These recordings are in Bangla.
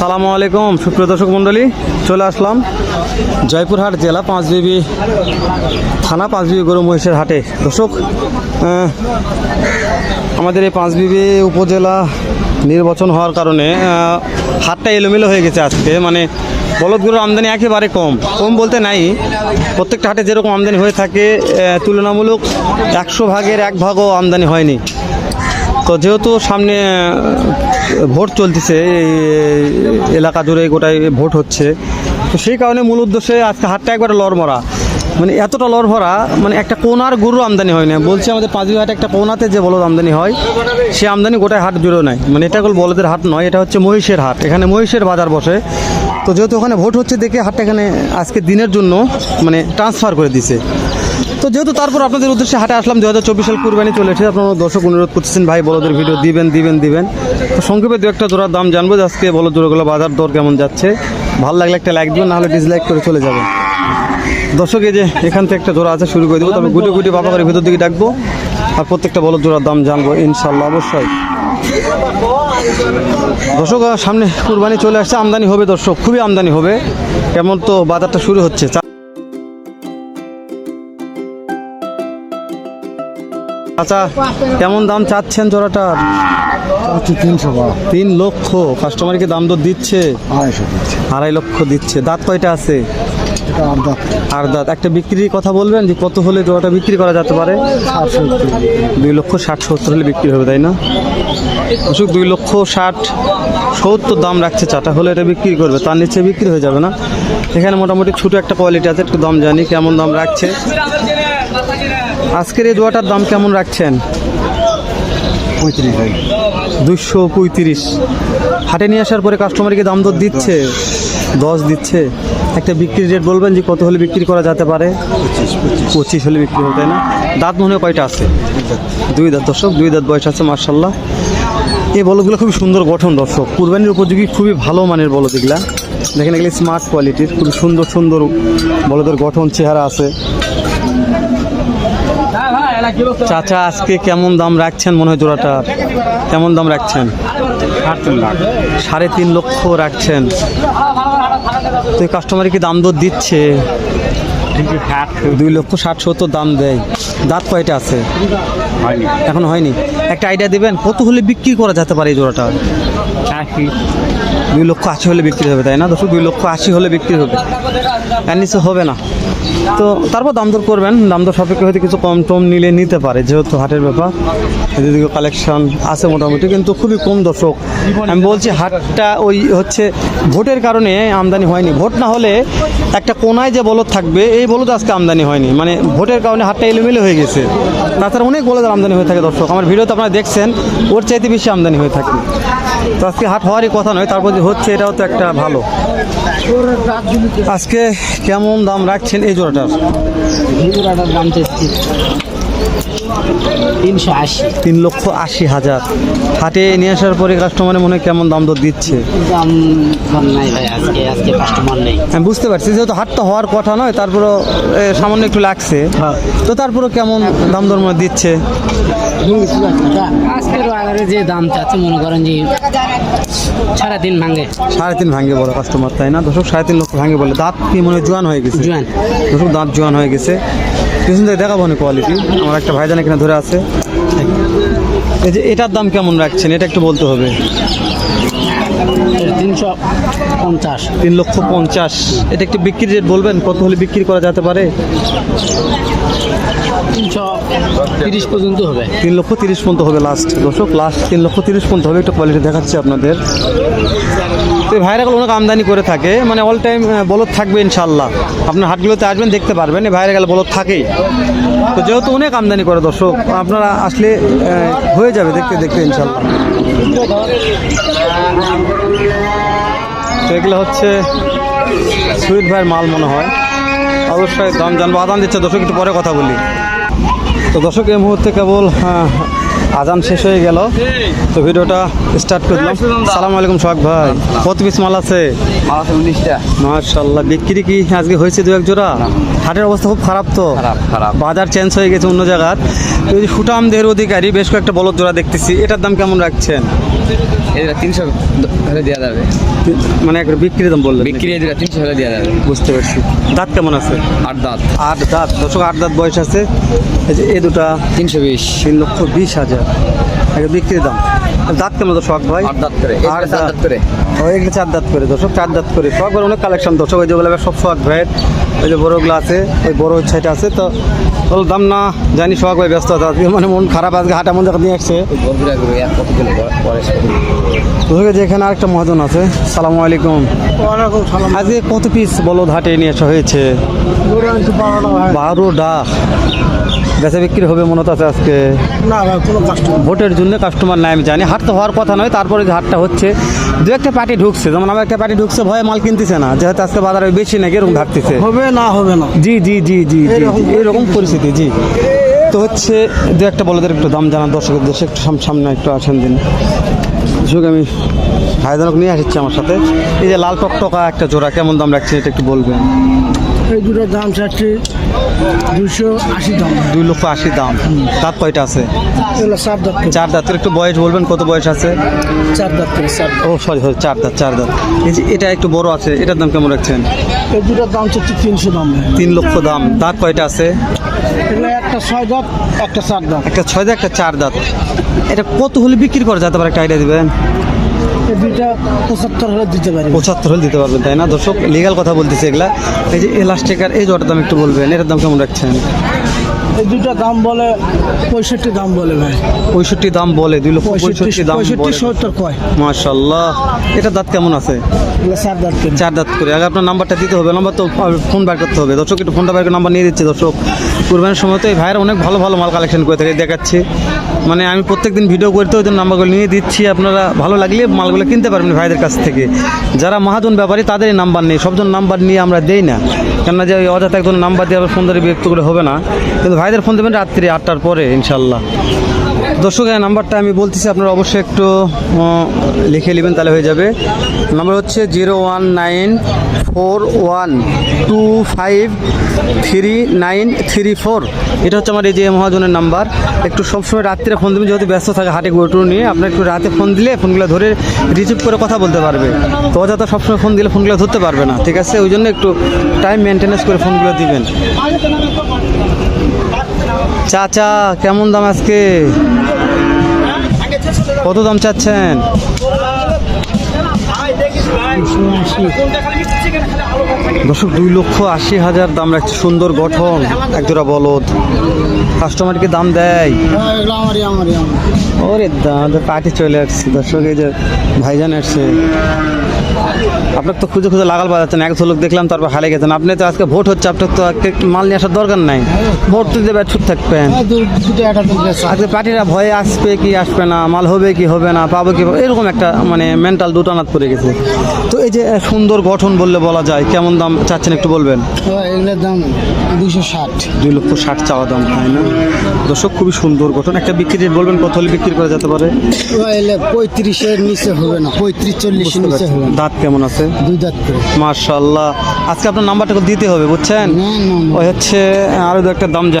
সালামু আলাইকুম, সুপ্রিয় দর্শক মণ্ডলী, চলে আসলাম জয়পুরহাট জেলা পাঁচবিবি থানা পাঁচবিবি গরু মহিষের হাটে। দর্শক আমাদের এই পাঁচবিবি উপজেলা নির্বাচন হওয়ার কারণে হাটটা এলোমেলো হয়ে গেছে আজকে। মানে বলদ গরুর আমদানি একেবারে কম। কম বলতে নাই। প্রত্যেকটা হাটে যেরকম আমদানি হয়ে থাকে তুলনামূলক একশো ভাগের এক ভাগও আমদানি হয়নি। তো যেহেতু সামনে ভোট চলতেছে, এই এলাকা জুড়ে গোটায় ভোট হচ্ছে, তো সেই কারণে মূল উদ্দেশ্যে আজকে হাটটা একবারে লড়মরা মানে এতটা লড় ভরা মানে একটা কোনার গরু আমদানি হয় না বলছে আমাদের পাঁচবি হাটে একটা কোনাতে যে বলদ আমদানি হয়, সে আমদানি গোটায় হাট জুড়েও নাই। মানে এটা কোনো বলদের হাট নয়, এটা হচ্ছে মহিষের হাট। এখানে মহিষের বাজার বসে। তো যেহেতু ওখানে ভোট হচ্ছে দেখে হাটটা এখানে আজকে দিনের জন্য মানে ট্রান্সফার করে দিছে। তো যেহেতু তারপর আপনাদের উদ্দেশ্যে হাটে আসলাম দু হাজার চব্বিশ সাল কুরবানি চলে এসেছে। আপনারা দর্শক, অনুরোধ করতেছেন, ভাই, বলদের ভিডিও দিবেন দিবেন দিবেন। তো সংক্ষেপে দু একটা জোড়ার দাম জানব আজকে বলদ জোড়াগুলো বাজার দর কেমন যাচ্ছে। ভালো লাগলে একটা লাইক দিবেন, নাহলে ডিসলাইক করে চলে যাবেন। দর্শক, এই যে এখান থেকে একটা জোড়া আছে, শুরু করে দেবো। তবে গুটি গুটি বাবা করে ভিতর দিকে ডাকবো আর প্রত্যেকটা বলদ জোড়ার দাম জানব ইনশাল্লাহ অবশ্যই। দর্শক সামনে কুরবানি চলে আসছে। আমদানি হবে দর্শক, খুবই আমদানি হবে। কেমন তো বাজারটা শুরু হচ্ছে। আচ্ছা কেমন দাম চাচ্ছেন জোড়াটার তিনশো তিন লক্ষ। কাস্টমারকে দাম দর দিচ্ছে? আড়াই লক্ষ দিচ্ছে। দাঁত কয়টা আছে? আর দাঁত। একটা বিক্রির কথা বলবেন যে কত হলে জোড়াটা বিক্রি করা যেতে পারে? দুই লক্ষ ষাট সত্তর হলে বিক্রি হবে তাই না? অসুখ দুই লক্ষ ষাট সত্তর দাম রাখছে চাটা হলে এটা বিক্রি করবে। তার নিচে বিক্রি হয়ে যাবে না। এখানে মোটামুটি ছোটো একটা কোয়ালিটি আছে একটু দাম জানি কেমন দাম রাখছে। আজকের এই দোয়াটার দাম কেমন রাখছেন? পঁয়ত্রিশ দুশো পঁয়ত্রিশ। হাটে নিয়ে আসার পরে কাস্টমারকে দাম দর দিচ্ছে? দশ দিচ্ছে? একটা বিক্রির রেট বলবেন যে কত হলে বিক্রি করা যেতে পারে? পঁচিশ হলে বিক্রি হবে তাই না? দাঁত মনে কয়টা আছে? দুই দাঁত দর্শক দুই দাঁত বয়স আছে মার্শাল্লাহ এই বলগুলো খুবই সুন্দর গঠন দর্শক। কুরবানির উপযোগী খুবই ভালো মানের বলদ এগুলা। দেখেন এগুলি স্মার্ট কোয়ালিটির খুবই সুন্দর সুন্দর বলদের গঠন চেহারা আছে। চাচা আজকে কেমন দাম রাখছেন মনে হয় জোড়াটার কেমন দাম রাখছেন? সাড়ে তিন লক্ষ রাখছেন। তো কাস্টমার কি দাম দর দিচ্ছে? দুই লক্ষ ষাট সত্তর দাম দেয়। দাঁত কয়টা আছে? এখন হয়নি। একটা আইডিয়া দিবেন কত হলে বিক্রি করা যেতে পারে এই জোড়াটা? দুই লক্ষ আশি হলে বিক্রি হবে, তাই না? দর্শক, দুই লক্ষ আশি হলে বিক্রি হবে। এর নিচে হবে না। তো তারপর দাম দর করবেন। দাম দর সাপেক্ষে হয়তো কিছু কম টম নিলে নিতে পারে, যেহেতু হাটের ব্যাপার। এদিকে কালেকশন আছে মোটামুটি, কিন্তু খুবই কম দর্শক। আমি বলছি, হাটটা ওই হচ্ছে ভোটের কারণে আমদানি হয়নি। ভোট না হলে একটা কোনায় যে বলদ থাকবে, এই বলদ আজকে আমদানি হয়নি। মানে ভোটের কারণে হাটটা এলোমেলো হয়ে গেছে। তাছাড়া অনেক বলদের আমদানি হয়ে থাকে দর্শক। আমার ভিডিওতে আপনারা দেখছেন, ওর চাইতে বেশি আমদানি হয়ে থাকে। তো আজকে হাট হওয়ারই কথা নয় তারপর যে হচ্ছে এটাও তো একটা ভালো। আজকে কেমন দাম রাখছেন এই জোড়াটার? দাম চাচ্ছি তিনশো আশি। তিন লক্ষ আশি হাজার। হাটে নিয়ে আসার পরে কাস্টমারে মনে হয় কেমন দাম দর দিচ্ছে? দাম দাম নাই ভাই আজকে আজকে কাস্টমার নেই। আমি বুঝতে পারছি যেহেতু হাটটা হওয়ার কথা নয় তারপরও এ, সামান্য একটু লাগছে। তো তারপরও কেমন দাম দর মনে দিচ্ছে? আজকের বাজারে যে দাম চাচ্ছে মনে করেন যে সাড়ে তিন ভাঙে। সাড়ে তিন ভাঙে বলে কাস্টমার তাই না? দর্শক সাড়ে তিন লক্ষ ভাঙে বলে দাঁত কি মনে হয় জোয়ান হয়ে গেছে? জোয়ান। দর্শক দাঁত জোয়ান হয়ে গেছে। পিছন থেকে দেখাবো না কোয়ালিটি আমার একটা ভাইজান এখানে ধরে আছে। এই যে এটার দাম কেমন রাখছেন? এটা একটু বলতে হবে। তিনশো পঞ্চাশ। তিন লক্ষ পঞ্চাশ। এটা একটু বিক্রির রেট বলবেন? কত হলে বিক্রি করা যেতে পারে? তিনশো তিরিশ পর্যন্ত হবে। তিন লক্ষ তিরিশ পর্যন্ত হবে লাস্ট দর্শক লাস্ট তিন লক্ষ তিরিশ পর্যন্ত হবে। একটা কোয়ালিটি দেখাচ্ছি আপনাদের। তো এই ভাইরাগুলো অনেক আমদানি করে থাকে। মানে অল টাইম বলদ থাকবে ইনশাল্লাহ আপনার হাটগুলোতে আসবেন, দেখতে পারবেন, এই ভাইরা গেলে বলদ থাকেই। তো যেহেতু অনেক আমদানি করে দর্শক, আপনারা আসলে হয়ে যাবে, দেখতে দেখতে ইনশাল্লাহ তো এগুলো হচ্ছে সুইট ভাইয়ের মাল মনে হয়। অবশ্যই দাম জানব, আদান দিচ্ছে দর্শক, একটু পরে কথা বলি। তো দর্শক, এই মুহূর্তে কেবল আজান শেষ হয়ে গেল। তো ভিডিওটা স্টার্ট করলাম। সালাম আলাইকুম সোহাগ ভাই। কত পিস মাল আছে? মার্শাল্লাহ বিক্রি কি আজকে হয়েছে দু এক জোড়া হাটের অবস্থা খুব খারাপ তো। খারাপ খারাপ। বাজার চেঞ্জ হয়ে গেছে অন্য জায়গার। সুটামদের অধিকারী বেশ কয়েকটা বলদ জোড়া দেখতেছি। এটার দাম কেমন রাখছেন? এদের তিনশো হলে দেওয়া যাবে। মানে একটা বিক্রি দাম বললেন বিক্রি তিনশো হলে দেওয়া যাবে। বুঝতে পারছি। দাঁত কেমন আছে? আট দাঁত। আট দাঁত। আট দাঁত বয়স আছে। এই এই দুটা তিনশো বিশ। তিন লক্ষ বিশ হাজার। একটা বিক্রির দাম। দাঁত কেমন তো শখ ভাই? আট দাঁত করে আট দাঁত করে। এগুলো চার দাঁত করে দর্শক চার দাঁত করে। শখ ভাই অনেক কালেকশন দর্শক ওই যে বলে সব শখ ভাই ওই যে বড়গুলো আছে ওই বড় সাইড আছে। তো ওর দাম না জানি শখ ভাই ব্যস্ত আছে আজকে মানে মন খারাপ আজকে হাঁটা মন যখন নিয়ে আসছে। বন্ধুরা করবে এক কত কিলো পরে দর্শক যে এখানে আরেকটা মহাজন আছে সালামু আলাইকুম। আজকে কত পিস বলদ হাটে নিয়ে আসা হয়েছে? বারোটা। বেচা বিক্রি হবে মনে আছে আজকে? না কোনো কাস্টমার ভোটের জন্য কাস্টমার নাই আমি জানি। হাট তো হওয়ার কথা নয় তারপরে যে হাটটা হচ্ছে দু একটা পার্টি ঢুকছে যেমন আমার একটা পার্টি ঢুকছে ভয়ে মাল কিনতেছে না যেহেতু আজকে বাজারে বেশি নাকি এরকম থাকতেছে হবে না হবে না। জি জি জি জি জি এরকম পরিস্থিতি। জি। তো হচ্ছে দু একটা বলদের একটু দাম জানান দর্শকের দেশে একটু সাম- সামনে একটু আসেন দিন। দর্শক আমি ভাইদানক নিয়ে আসছি আমার সাথে। এই যে লাল টকটকা একটা জোড়া কেমন দাম রাখছে এটা একটু বলবেন। এই দুটোর দাম চাচ্ছি দুশো আশি দাম। দুই লক্ষ আশি দাম। দাঁত কয়টা আছে? সাত দাঁত চার দাঁতের। একটু বয়স বলবেন কত বয়স আছে? চার দাঁত চার ও সরি সরি চার দাঁত চার দাঁত। এই যে এটা একটু বড় আছে এটার দাম কেমন রাখছেন? এই দুটোর দাম চাচ্ছি তিনশো দাম। তিন লক্ষ দাম। দাঁত কয়টা আছে? একটা ছয় দাঁত একটা চার দাঁত। একটা ছয় দাঁত একটা চার দাঁত। এটা কত হলে বিক্রি করা যেতে পারে? একটা আইডিয়া দিবেন। দুইটা পঁচাত্তর হলে দিতে পারি পঁচাত্তর হলে দিতে পারবেন তাই না? দর্শক লিগাল কথা বলতেছে এগুলা। এই যে এলাস্টিকার এই জটার দাম একটু বলবেন এটার দাম কেমন রাখছেন? এই দুটো দাম বলে পঁয়ষট্টি দাম বলে ভাই। পঁয়ষট্টি দাম বলে দুই লক্ষ পঁয়ষট্টি দাম পঁয়ষট্টি সত্তর কয়? মাশাল্লাহ এটা দাঁত কেমন আছে? চার দাঁত করে। চার দাঁত করে। আগে আপনার নাম্বারটা দিতে হবে নাম্বার তো ফোন বার করতে হবে। দর্শক একটু ফোনটা বার করে নাম্বার নিয়ে দিচ্ছে দর্শক। কুরবানির সময় তো এই ভাইয়ের অনেক ভালো ভালো মাল কালেকশন করে থাকে দেখাচ্ছি। মানে আমি প্রত্যেকদিন ভিডিও করতে ওই জন্য নাম্বারগুলো নিয়ে দিচ্ছি। আপনারা ভালো লাগলে মালগুলো কিনতে পারবেন ভাইদের কাছ থেকে। যারা মহাজন ব্যাপারী, তাদেরই নাম্বার নেই। সবজন নাম্বার নিয়ে আমরা দেই না। কেননা যে ওই অযথা একজন নাম্বার দিয়ে আবার ফোন ধরে বিরক্ত করে হবে না। কিন্তু ভাইদের ফোন দেবেন রাত্রি আটটার পরে ইনশাল্লাহ দর্শক নাম্বারটা আমি বলতেছি, আপনারা অবশ্যই একটু লিখে নেবেন, তাহলে হয়ে যাবে। নাম্বার হচ্ছে zero one nine four one two five three nine three four. এটা হচ্ছে আমার এই যে মহাজনের নাম্বার। একটু সবসময় রাত্রে ফোন দেবেন, যেহেতু ব্যস্ত থাকে হাটে গরু নিয়ে। আপনার একটু রাতে ফোন দিলে ফোনগুলো ধরে রিসিভ করে কথা বলতে পারবে। তো অযথা সবসময় ফোন দিলে ফোনগুলো ধরতে পারবে না, ঠিক আছে? ওই জন্য একটু টাইম মেনটেন্যান্স করে ফোনগুলো দিবেন। চাচা, কেমন দাম আজকে? কত দাম চাচ্ছেন? দর্শক, দুই লক্ষ আশি হাজার দাম রাখছে সুন্দর গঠন, একজোড়া বলদ। কাস্টমার কাস্টমারকে দাম দেয়? ওরে দাম পার্টি চলে আসছে দর্শক, এই যে ভাইজান আসছে। আপনার তো খুঁজে খুঁজে লাগাল বাজাচ্ছেন এক ঝলক দেখলাম তারপর হালে গেছেন। আপনি তো আজকে ভোট হচ্ছে আপনার তো মাল নিয়ে আসার দরকার নাই। ভোট তো দেবে ছুট থাকবেন দুটো আজকে পার্টিরা ভয়ে আসবে কি আসবে না মাল হবে কি হবে না পাবো কি এরকম একটা মানে মেন্টাল দুটানাত পড়ে গেছে। তো এই যে সুন্দর গঠন বললে বলা যায় কেমন দাম চাচ্ছেন একটু বলবেন? এগুলোর দাম দুশো ষাট। দুই লক্ষ ষাট চাওয়া দাম তাই না? দর্শক খুবই সুন্দর গঠন। একটা বিক্রি রেট বলবেন কত হলে বিক্রি করা যেতে পারে? পঁয়ত্রিশের নিচে হবে না পঁয়ত্রিশ চল্লিশের নিচে হবে দাঁত কেমন আছে? দুই দাঁত করে। মার্শাল্লাহ আজকে আপনার নাম্বারটা দিতে হবে বুঝছেন? ওই হচ্ছে আরও দু একটা দাম যা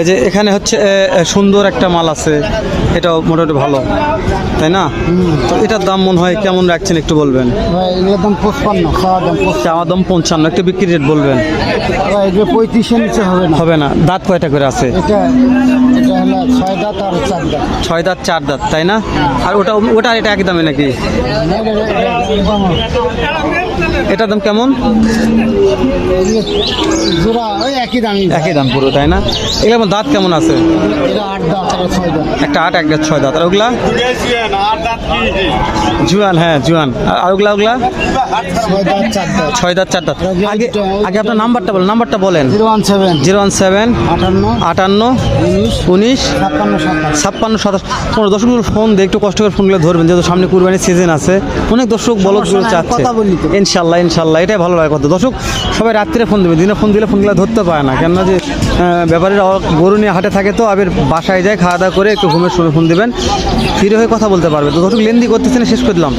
এই যে এখানে হচ্ছে সুন্দর একটা মাল আছে। এটাও মোটামুটি ভালো। তাই না? তো এটার দাম মনে হয় কেমন রাখছেন একটু বলবেন? দাম খাওয়া দাম পঁচপান্ন। চাওয়া দাম পঞ্চান্ন একটু বিক্রি রেট বলবেন। পঁয়ত্রিশের নিচে হবে না। হবে না। দাঁত কয়টা করে আছে? এটা ছয় দাঁত চার দাঁত। ছয় দাঁত চার দাঁত তাই না? আর ওটা ওটা এটা একই দামে নাকি? এটার দাম কেমন? ওই একই দামই। একই দাম পুরো তাই না? এগুলো দাঁত কেমন আছে? একটা আট একটা ছয় দাঁত। আর ওগুলা? জুয়ান হ্যাঁ জুয়ান আর- ওগুলা ওগুলা? ছয় দাঁত চার দাঁত। আগে আগে আপনার নাম্বারটা বলেন নাম্বারটা বলেন। Zero one seven. Zero one seven আটান্ন। আটান্ন উনিশ সাতাশ। ছাপ্পান্ন সাতাশ। পনেরো দর্শক ফোন দিয়ে একটু কষ্ট করে ফোনগুলো ধরবেন যেহেতু সামনে কুরবানির সিজন আছে। অনেক দর্শক বলদগুলো নাই, চাচ্ছে। ইনশাল্লাহ ইনশাল্লাহ এটাই ভালো লাগে কথা। দর্শক সবাই রাত্রে ফোন দেবে দিনে ফোন দিলে ফোনগুলো ধরতে পারে না। কেননা যে ব্যাপারীরা গরু নিয়ে হাটে থাকে তো আবার বাসায় যায় খাওয়া দাওয়া করে একটু ঘুমের সময় ফোন দেবেন। ফিরে হয়ে কথা বলতে পারবে। তো দর্শক লেন্দি করতেছে না শেষ করে দিলাম।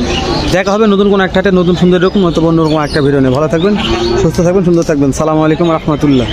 দেখা হবে নতুন কোনো একটা হাটে নতুন সুন্দর এরকম নতুন অন্যরকম একটা ভিডিও নিয়ে। ভালো থাকবেন সুস্থ থাকবেন সুন্দর থাকবেন। সালামু আলাইকুম রহমতুল্লাহ।